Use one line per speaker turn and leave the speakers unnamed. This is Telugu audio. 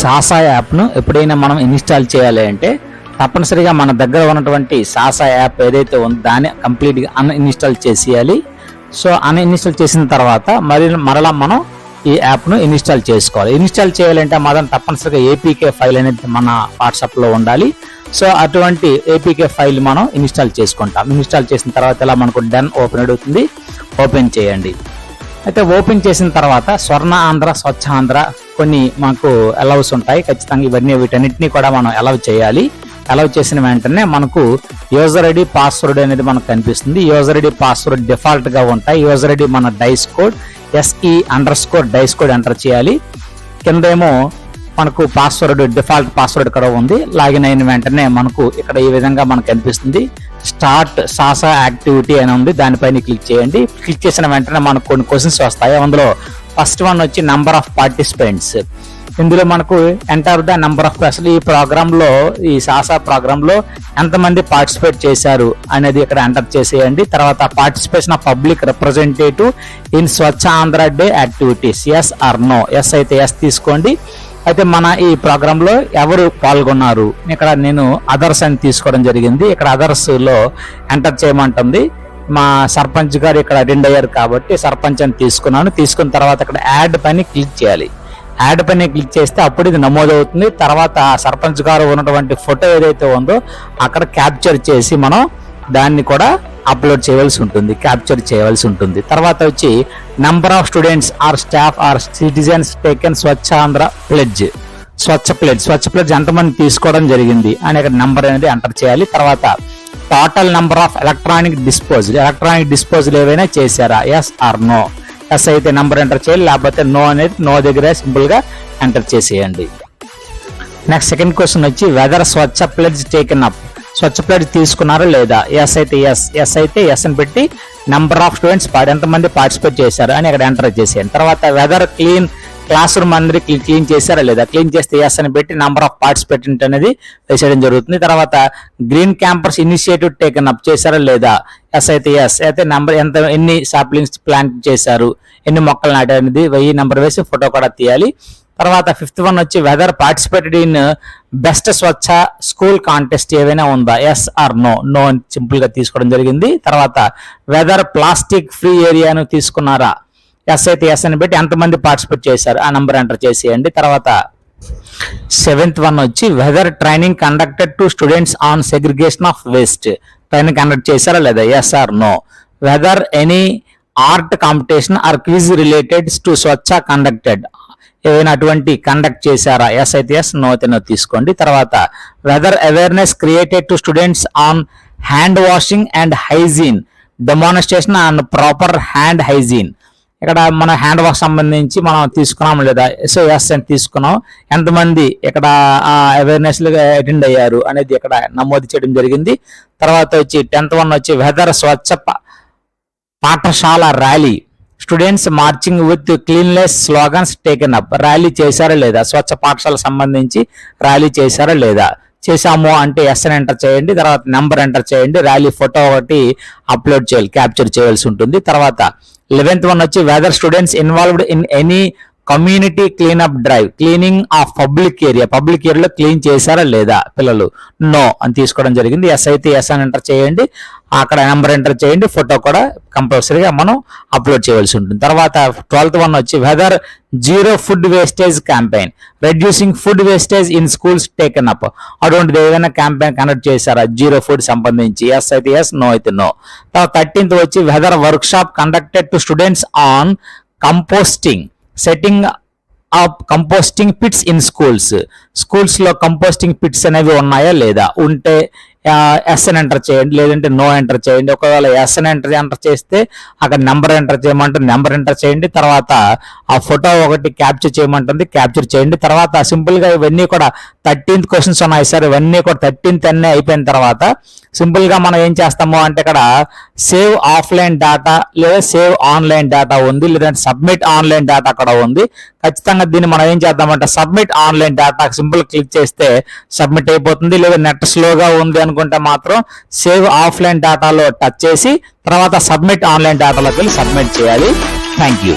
సాసా యాప్ను ఎప్పుడైనా మనం ఇన్స్టాల్ చేయాలి అంటే తప్పనిసరిగా మన దగ్గర ఉన్నటువంటి సాసా యాప్ ఏదైతే ఉందో దాన్ని కంప్లీట్గా అన్ఇన్స్టాల్ చేసేయాలి. సో అన్ఇన్స్టాల్ చేసిన తర్వాత మరి మరలా మనం ఈ యాప్ను ఇన్స్టాల్ చేసుకోవాలి. ఇన్స్టాల్ చేయాలంటే మాత్రం తప్పనిసరిగా ఏపీకే ఫైల్ అనేది మన వాట్సాప్లో ఉండాలి. సో అటువంటి ఏపీకే ఫైల్ మనం ఇన్స్టాల్ చేసుకుంటాం. ఇన్స్టాల్ చేసిన తర్వాత ఇలా మనకు డన్ ఓపెన్ అవుతుంది ఓపెన్ చేయండి. అయితే ఓపెన్ చేసిన తర్వాత స్వర్ణ ఆంధ్ర స్వచ్ఛ ఆంధ్ర కొన్ని మాకు అలౌస్ ఉంటాయి. ఖచ్చితంగా ఇవన్నీ వీటన్నిటిని కూడా మనం అలౌ చేయాలి. అలౌ చేసిన వెంటనే మనకు యూజర్ ఐడి పాస్వర్డ్ అనేది మనకు కనిపిస్తుంది. యూజర్ ఐడి పాస్వర్డ్ డిఫాల్ట్గా ఉంటాయి. యూజర్ ఐడి మన DISE code SE underscore DISE code enter చేయాలి. కిందేమో మనకు పాస్వర్డ్ డిఫాల్ట్ పాస్వర్డ్ కూడా ఉంది. లాగిన్ అయిన వెంటనే మనకు ఇక్కడ ఈ విధంగా మనకు కనిపిస్తుంది. స్టార్ట్ సాసా యాక్టివిటీ అని ఉంది. దానిపైన క్లిక్ చేయండి. క్లిక్ చేసిన వెంటనే మనకు కొన్ని క్వశ్చన్స్ వస్తాయి. అందులో ఫస్ట్ వన్ వచ్చి నంబర్ ఆఫ్ పార్టిసిపెంట్స్ ఇందులో మనకు ఎంటర్ ద నంబర్ ఆఫ్ అసలు ఈ ప్రోగ్రామ్లో ఈ సాసా ప్రోగ్రామ్లో ఎంతమంది పార్టిసిపేట్ చేశారు అనేది ఇక్కడ ఎంటర్ చేసేయండి. తర్వాత participation of public representative in Swachh Andhra day activities yes or no yes అయితే ఎస్ తీసుకోండి. అయితే మన ఈ ప్రోగ్రామ్లో ఎవరు పాల్గొన్నారు? ఇక్కడ నేను అదర్స్ అని తీసుకోవడం జరిగింది. ఇక్కడ అదర్స్లో ఎంటర్ చేయమంటుంది. మా సర్పంచ్ గారు ఇక్కడ అటెండ్ అయ్యారు కాబట్టి సర్పంచ్ అని తీసుకున్నాను. తీసుకున్న తర్వాత ఇక్కడ యాడ్ పైన క్లిక్ చేయాలి. యాడ్ పైన క్లిక్ చేస్తే అప్పుడు ఇది నమోదవుతుంది. తర్వాత సర్పంచ్ గారు ఉన్నటువంటి ఫోటో ఏదైతే ఉందో అక్కడ క్యాప్చర్ చేసి మనం దాన్ని కూడా అప్లోడ్ చేయవలసి ఉంటుంది క్యాప్చర్ చేయవలసి ఉంటుంది. తర్వాత వచ్చి number of students or staff or citizens taken Swachh Andhra pledge Swachh pledge Swachh pledge ఎంతమంది తీసుకోవడం జరిగింది అనే నంబర్ అనేది ఎంటర్ చేయాలి. తర్వాత total number of electronic disposal electronic disposal ఏవైనా చేశారా? ఎస్ ఆర్ నో ఎస్ అయితే నంబర్ ఎంటర్ చేయాలి. లేకపోతే నో అనేది నో దగ్గర సింపుల్గా ఎంటర్ చేసేయండి. నెక్స్ట్ సెకండ్ క్వశ్చన్ వచ్చి whether Swachh pledge taken up Swachh pledge తీసుకున్నారా లేదా? ఎస్ అయితే ఎస్ ఎస్ అయితే ఎస్ అని పెట్టి నెంబర్ ఆఫ్ స్టూడెంట్స్ ఎంతమంది పార్టిసిపేట్ చేశారు అని అక్కడ ఎంటర్ చేసేయండి. తర్వాత వెదర్ క్లీన్ క్లాస్ రూమ్ అందరికి క్లీన్ చేశారా లేదా? క్లీన్ చేస్తే ఎస్ అని పెట్టి నెంబర్ ఆఫ్ పార్టిసిపేటెంట్ అనేది వేసేయడం జరుగుతుంది. తర్వాత green campus initiative taken up చేశారా లేదా? ఎస్ అయితే ఎస్ అయితే నెంబర్ ఎంత ఎన్ని సాప్లింగ్స్ ప్లాంట్ చేశారు? ఎన్ని మొక్కలు నాటారు అనేది వెయ్యి నెంబర్ వేసి ఫోటో కూడా తీయాలి. తర్వాత ఫిఫ్త్ వన్ వచ్చి whether participated in best Swachh school contest ఏవైనా ఉందా? ఎస్ ఆర్ నో నో అని సింపుల్గా తీసుకోవడం జరిగింది. తర్వాత వెదర్ ప్లాస్టిక్ ఫ్రీ ఏరియాను తీసుకున్నారా? ఎస్ అయితే ఎస్ అని పెట్టి ఎంతమంది పార్టిసిపేట్ చేశారు? ఆ నంబర్ ఎంటర్ చేసేయండి. తర్వాత సెవెంత్ వన్ వచ్చి whether training conducted to students on segregation of waste training conduct చేశారా లేదా? Yes or no whether any art competition or quiz related to Swachh conducted. ఏదైనా అటువంటి కండక్ట్ చేశారా? ఎస్ అయితే ఎస్ నో అయితే నో తీసుకోండి. తర్వాత whether awareness created to students on hand washing and hygiene demonstration and proper hand hygiene ఇక్కడ మన హ్యాండ్ వాష్ సంబంధించి మనం తీసుకున్నాం లేదా? సో ఎస్ అని తీసుకున్నాం. ఎంతమంది ఇక్కడ అవేర్నెస్లుగా అటెండ్ అయ్యారు అనేది ఇక్కడ నమోదు చేయడం జరిగింది. తర్వాత వచ్చి టెన్త్ వన్ వచ్చి వెదర్ స్వచ్ఛ ప- Pathashala rally. Students marching with cleanliness slogans taken up. Rally చేశారా లేదా? స్వచ్ఛ పాఠశాల సంబంధించి ర్యాలీ చేశారా లేదా? చేశాము అంటే ఎస్ఎన్ ఎంటర్ చేయండి తర్వాత నెంబర్ ఎంటర్ చేయండి ర్యాలీ ఫోటో ఒకటి అప్లోడ్ చేయాలి క్యాప్చర్ చేయాల్సి ఉంటుంది. తర్వాత లెవెన్త్ వన్ వచ్చి whether students involved in any community cleanup drive cleaning of public area public ఏరియాలో క్లీన్ చేశారా లేదా పిల్లలు? నో అని తీసుకోవడం జరిగింది. ఎస్ అయితే ఎస్ అని ఎంటర్ చేయండి. అక్కడ నెంబర్ ఎంటర్ చేయండి. ఫోటో కూడా కంపల్సరీగా మనం అప్లోడ్ చేయవలసి ఉంటుంది. తర్వాత ట్వెల్త్ వన్ వచ్చి whether zero food wastage campaign reducing food wastage in schools taken up అటువంటిది ఏదైనా క్యాంపెయిన్ కండక్ట్ చేశారా? జీరో ఫుడ్ సంబంధించి. ఎస్ అయితే ఎస్ నో అయితే నో తర్వాత థర్టీన్త్ వచ్చి whether workshop conducted to students on composting setting of composting pits in schools స్కూల్స్లో కంపోస్టింగ్ పిట్స్ అనేవి ఉన్నాయా లేదా? ఉంటే ఎస్ అని ఎంటర్ చేయండి లేదంటే నో ఎంటర్ చేయండి. ఒకవేళ ఎస్ అని ఎంటర్ ఎంటర్ చేస్తే అక్కడ నెంబర్ ఎంటర్ చేయమంటుంది నెంబర్ ఎంటర్ చేయండి తర్వాత ఆ ఫోటో ఒకటి క్యాప్చర్ చేయమంటుంది. క్యాప్చర్ చేయండి తర్వాత సింపుల్గా ఇవన్నీ కూడా థర్టీన్త్ క్వశ్చన్స్ ఉన్నాయి సార్. ఇవన్నీ కూడా థర్టీన్త్ అన్నీ అయిపోయిన తర్వాత సింపుల్గా మనం ఏం చేస్తాము అంటే ఇక్కడ సేవ్ ఆఫ్లైన్ డేటా లేదా సేవ్ ఆన్లైన్ డేటా ఉంది లేదంటే సబ్మిట్ ఆన్లైన్ డేటా కూడా ఉంది. ఖచ్చితంగా దీన్ని మనం ఏం చేద్దామంటే submit online data simple click చేస్తే సబ్మిట్ అయిపోతుంది. లేదా నెట్ స్లోగా ఉంది అనుకుంటే మాత్రం సేవ్ ఆఫ్లైన్ డేటాలో టచ్ చేసి తర్వాత సబ్మిట్ ఆన్లైన్ డేటాలోకి వెళ్ళి సబ్మిట్ చేయాలి. Thank you.